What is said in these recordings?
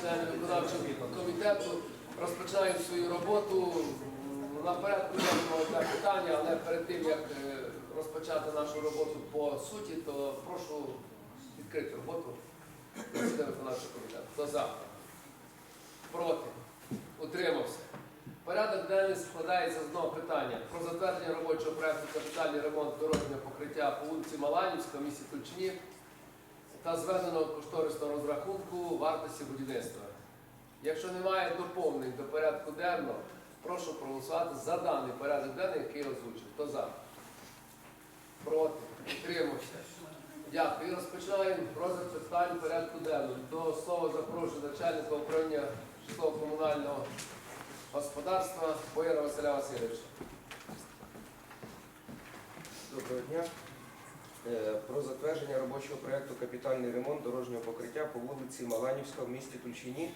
члени виконавчого комітету розпочинаємо свою роботу. Наперед будемо одне питання, але перед тим як е, розпочати нашу роботу по суті, то прошу відкрити роботу засідання виконавчого комітету. Хто за? Проти? Утримався. Порядок денний складається з одного питання про затвердження робочого проекту капітальний ремонт дорожнього покриття по вулиці Маланівська, місті Тульчині та зведеного кошторисного розрахунку вартості будівництва. Якщо немає доповнень до порядку денного, прошу проголосувати за даний порядок денний, який озвучив. Хто за? Проти? Утримався. Дякую. І розпочинаємо розгляд питань порядку денного. До слова запрошую начальника управління житлово-комунального господарства Бояра Василя Васильовича. Доброго дня. Е, Про затвердження робочого проєкту капітальний ремонт дорожнього покриття по вулиці Маланівська в місті Тульчині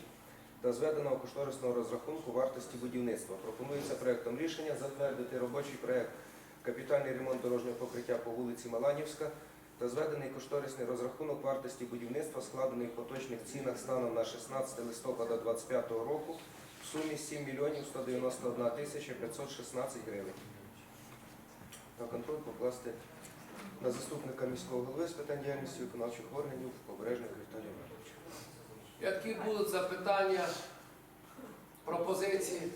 та зведеного кошторисного розрахунку вартості будівництва. Пропонується проєктом рішення затвердити робочий проєкт капітальний ремонт дорожнього покриття по вулиці Маланівська та зведений кошторисний розрахунок вартості будівництва, складений в поточних цінах станом на 16 листопада 2025 року в сумі 7 мільйонів 191 тисяча 516 гривень на контроль покласти на заступника міського голови з питань діяльності виконавчих органів побережних Віталія Івановича. Які будуть запитання, пропозиції?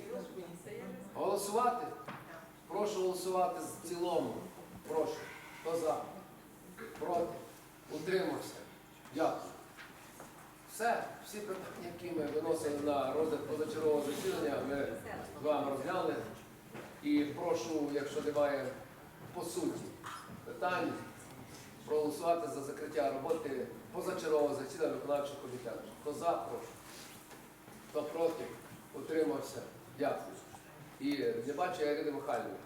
Голосувати? Прошу голосувати в цілому. Прошу. Хто за? Проти? Утримався? Дякую. Все, всі питання, які ми виносили на розгляд позачергового засідання, ми з вами розглянули. І прошу, якщо немає по суті питань, проголосувати за закриття роботи позачергового засідання виконавчого комітету. Хто за, прошу. Хто проти, утримався. Дякую. І не бачу Ірини Михайлівни.